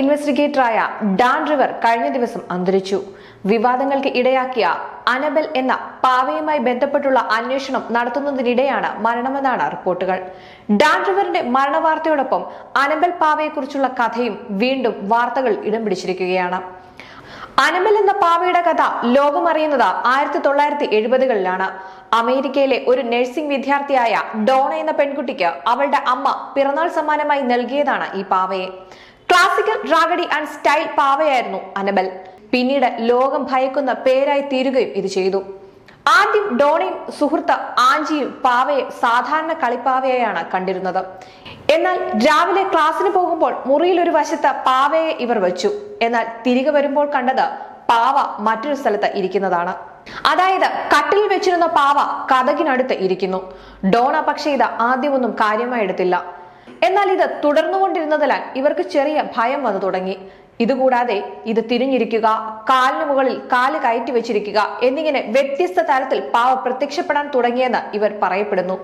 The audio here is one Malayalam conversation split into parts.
ഇൻവെസ്റ്റിഗേറ്ററായ ഡാൻ റിവർ കഴിഞ്ഞ ദിവസം അന്തരിച്ചു. വിവാദങ്ങൾക്ക് ഇടയാക്കിയ അനബൽ എന്ന പാവയുമായി ബന്ധപ്പെട്ടുള്ള അന്വേഷണം നടത്തുന്നതിനിടെയാണ് മരണമെന്നാണ് റിപ്പോർട്ടുകൾ. ഡാൻ റിവറിന്റെ മരണവാർത്തയോടൊപ്പം അനബൽ പാവയെക്കുറിച്ചുള്ള കഥയും വീണ്ടും വാർത്തകൾ ഇടം പിടിച്ചിരിക്കുകയാണ്. അനബൽ എന്ന പാവയുടെ കഥ ലോകമറിയുന്നത് ആയിരത്തി തൊള്ളായിരത്തി എഴുപതുകളിലാണ് അമേരിക്കയിലെ ഒരു നഴ്സിംഗ് വിദ്യാർത്ഥിയായ ഡോണ എന്ന പെൺകുട്ടിക്ക് അവളുടെ അമ്മ പിറന്നാൾ സമ്മാനമായി നൽകിയതാണ് ഈ പാവയെ. ക്ലാസിക്കൽ റാഗഡി ആൻഡ് സ്റ്റൈൽ പാവയായിരുന്നു അനബൽ പിന്നീട് ലോകം ഭയക്കുന്ന പേരായി തീരുകയും ഇത് ചെയ്തു. ആദ്യം ഡോണയും സുഹൃത്ത് ആഞ്ചിയും പാവയെ സാധാരണ കളിപ്പാവയെയാണ് കണ്ടിരുന്നത്. എന്നാൽ രാവിലെ ക്ലാസ്സിന് പോകുമ്പോൾ മുറിയിൽ ഒരു വശത്ത് പാവയെ ഇവർ വെച്ചു. എന്നാൽ തിരികെ വരുമ്പോൾ കണ്ടത് പാവ മറ്റൊരു സ്ഥലത്ത് ഇരിക്കുന്നതാണ്. അതായത് കട്ടിൽ വെച്ചിരുന്ന പാവ കഥകിനടുത്ത് ഇരിക്കുന്നു. ഡോണ പക്ഷേ ഇത് ആദ്യമൊന്നും കാര്യമായി എടുത്തില്ല. എന്നാൽ ഇത് തുടർന്നുകൊണ്ടിരുന്നതിനാൽ ഇവർക്ക് ചെറിയ ഭയം വന്നു തുടങ്ങി. ഇതുകൂടാതെ ഇത് തിരിഞ്ഞിരിക്കുക കാലിന് മുകളിൽ കാൽ കയറ്റി വെച്ചിരിക്കുക എന്നിങ്ങനെ വ്യത്യസ്ത തരത്തിൽ പാവ പ്രത്യക്ഷപ്പെടാൻ തുടങ്ങിയെന്ന് ഇവർ പറയപ്പെടുന്നു.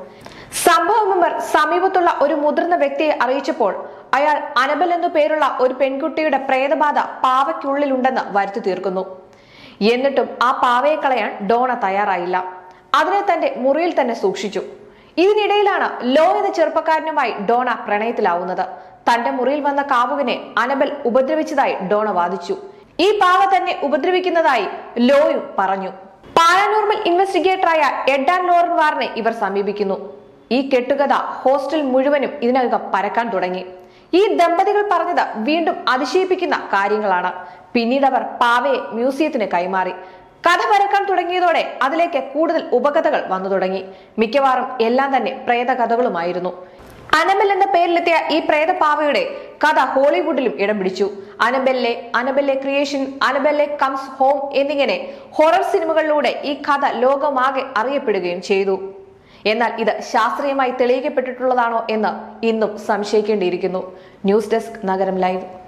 സംഭവം ഇവർ സമീപത്തുള്ള ഒരു മുതിർന്ന വ്യക്തിയെ അറിയിച്ചപ്പോൾ അയാൾ അനബൽ എന്നു പേരുള്ള ഒരു പെൺകുട്ടിയുടെ പ്രേതബാധ പാവയ്ക്കുള്ളിലുണ്ടെന്ന് വരുത്തി തീർക്കുന്നു. എന്നിട്ടും ആ പാവയെ കളയാൻ ഡോണ തയ്യാറായില്ല. അതിനെ തന്റെ മുറിയിൽ തന്നെ സൂക്ഷിച്ചു. ഇതിനിടയിലാണ് ലോ എന്ന ചെറുപ്പക്കാരനുമായി ഡോണ പ്രണയത്തിലാവുന്നത്. തന്റെ മുറിയിൽ വന്ന കാവുവിനെ അനബൽ ഉപദ്രവിച്ചതായി ഡോണ വാദിച്ചു. ഈ പാവ തന്നെ ഉപദ്രവിക്കുന്നതായി ലോയും പറഞ്ഞു. പാരാനോർമൽ ഇൻവെസ്റ്റിഗേറ്ററായ എഡാൻ ലോറൻ വാറിനെ ഇവർ സമീപിക്കുന്നു. ഈ കെട്ടുകഥ ഹോസ്റ്റൽ മുഴുവനും ഇതിനകം പരക്കാൻ തുടങ്ങി. ഈ ദമ്പതികൾ പറഞ്ഞത് വീണ്ടും അതിശയിപ്പിക്കുന്ന കാര്യങ്ങളാണ്. പിന്നീട് അവർ പാവയെ മ്യൂസിയത്തിന് കൈമാറി. കഥ പരക്കാൻ തുടങ്ങിയതോടെ അതിലേക്ക് കൂടുതൽ ഉപകഥകൾ വന്നു തുടങ്ങി. മിക്കവാറും എല്ലാം തന്നെ പ്രേതകഥകളുമായിരുന്നു. അനബൽ എന്ന പേരിലെത്തിയ ഈ പ്രേതപാവയുടെ കഥ ഹോളിവുഡിലും ഇടം പിടിച്ചു. Annabelle Annabelle creation Annabelle comes home എന്നിങ്ങനെ ഹൊറർ സിനിമകളിലൂടെ ഈ കഥ ലോകമാകെ അറിയപ്പെടുകയും ചെയ്തു. എന്നാൽ ഇത് ശാസ്ത്രീയമായി തെളിയിക്കപ്പെട്ടിട്ടുള്ളതാണോ എന്ന് ഇന്നും സംശയിക്കേണ്ടിയിരിക്കുന്നു. News desk Nagaram live.